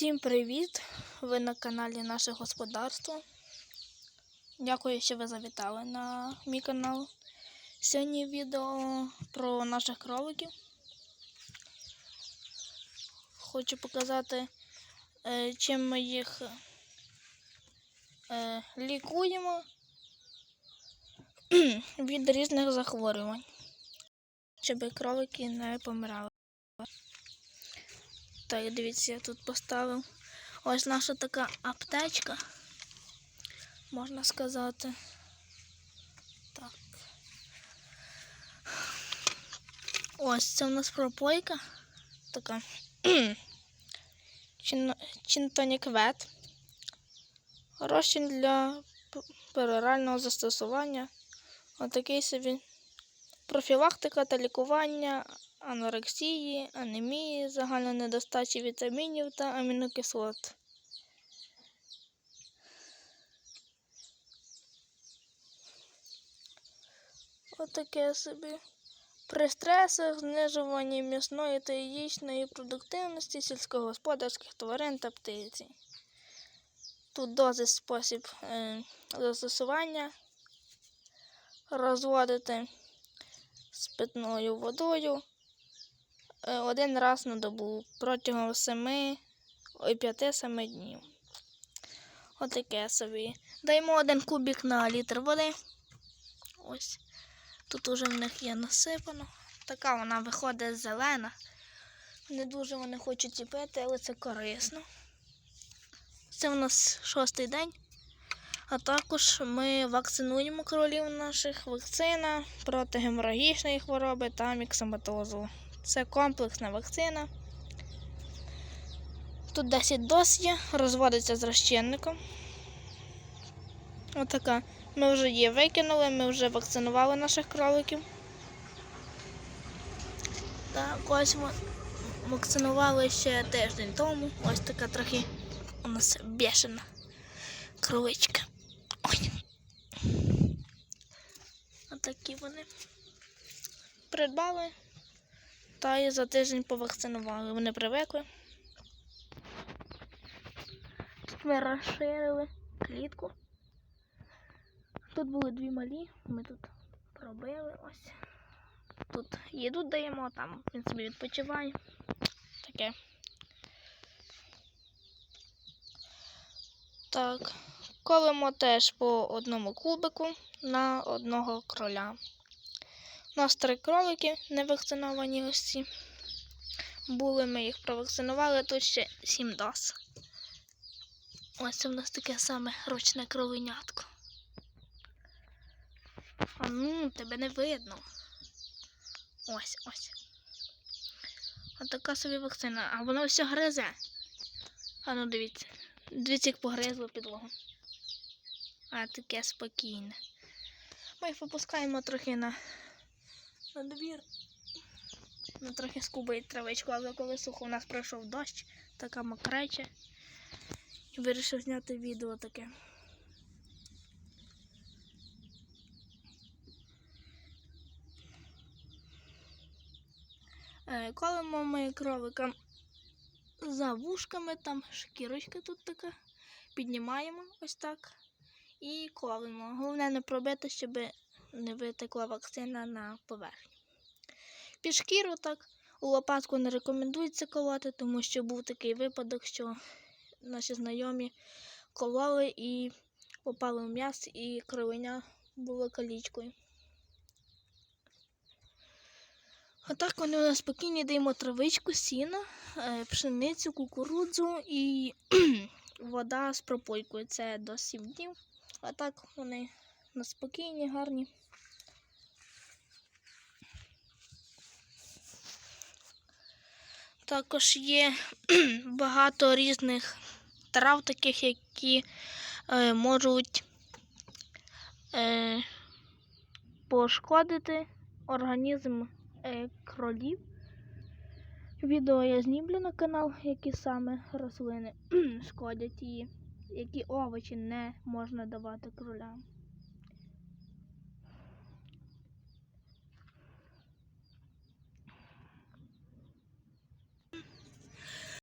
Всім привіт! Ви на каналі Наше Господарство. Дякую, що ви завітали на мій канал. Сьогодні відео про наших кроликів. Хочу показати, е, чим ми їх е, лікуємо від різних захворювань, щоб кролики не помирали. Так, дивіться, я тут поставив. Ось наша така аптечка, можна сказати. Так. Ось це у нас пропойка. Така. Чин- Чинтоніквет. Розчин для перорального застосування. Отакий собі. Профілактика та лікування анорексії, анемії, загальної недостачі вітамінів та амінокислот. Отаке собі. При стресах, знижуванні м'ясної та яєчної продуктивності сільськогосподарських тварин та птиці. Тут дози спосіб е, застосування розводити з питною водою один раз на добу протягом 7 5-7 днів. Отаке собі. Даємо один кубик на літр води. Ось. Тут уже в них є насипано. Така вона виходить зелена. Не дуже вони хочуть і пити, але це корисно. Це в нас шостий день. А також ми вакцинуємо кролів наших вакцина проти геморагічної хвороби та міксоматозу. Це комплексна вакцина. Тут 10 доз є, розводиться з розчинником. Отака. Ми вже її викинули, ми вже вакцинували наших кроликів. Так, ось ми вакцинували ще тиждень тому. Ось така трохи у нас бешена кроличка. Ой. Отакі вони. Придбали та за тиждень повакцинували. Вони привикли. Тут ми розширили клітку. Тут були дві малі, ми тут пробили ось. Тут їду даємо, там він собі відпочиває. Таке. Так. Колимо теж по одному кубику на одного кроля. У нас три кролики не вакциновані ось ці. Були, ми їх провакцинували, тут ще сім доз. Ось це в нас таке саме ручне кроленятко. А ну, тебе не видно. Ось, ось. Отака собі вакцина. А воно все гризе. А ну дивіться. Дивіться, як погризло підлогу. А таке спокійне. Ми їх випускаємо трохи на, на двір. Ну, трохи скубить травичку, але коли сухо у нас пройшов дощ, така мокреча. І вирішив зняти відео таке. Е, Колимо ми кролика за вушками, там шкірочка тут така. Піднімаємо ось так і колимо. Головне не пробити, щоб не витекла вакцина на поверхню. Під шкіру так у лопатку не рекомендується колоти, тому що був такий випадок, що наші знайомі кололи і попали в м'яс, і кровеня була калічкою. А так вони у нас спокійні даємо травичку, сіно, е, пшеницю, кукурудзу і вода з пропойкою. Це до 7 днів. А так вони у нас спокійні, гарні. Також є багато різних трав, таких, які е, можуть е, пошкодити організм е, кролів. Відео я знімлю на канал, які саме рослини шкодять її, які овочі не можна давати кролям.